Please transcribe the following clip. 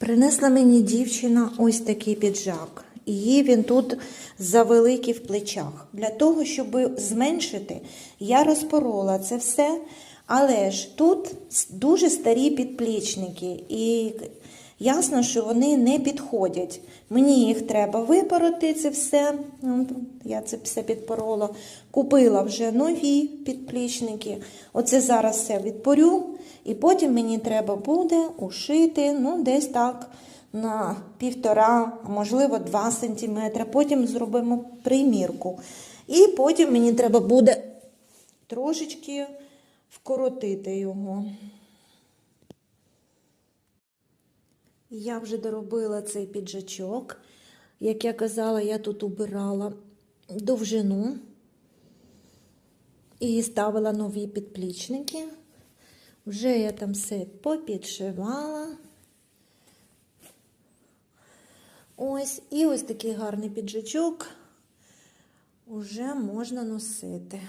Принесла мені дівчина ось такий піджак. Її він тут завеликий в плечах. Для того, щоб зменшити, я розпорола це все. Але ж тут дуже старі підплічники. І ясно, що вони не підходять. Мені їх треба випороти, це все. Ну, Я це все підпорола. Купила вже нові підплічники. Оце зараз все відпорю. І потім мені треба буде ушити, ну, десь так на півтора, можливо, два сантиметри. Потім зробимо примірку. І потім мені треба буде трошечки вкоротити його. Я вже доробила цей піджачок. Як я казала, я тут убирала довжину і ставила нові підплічники. Вже я там все попідшивала. Ось, і ось такий гарний піджачок уже можна носити.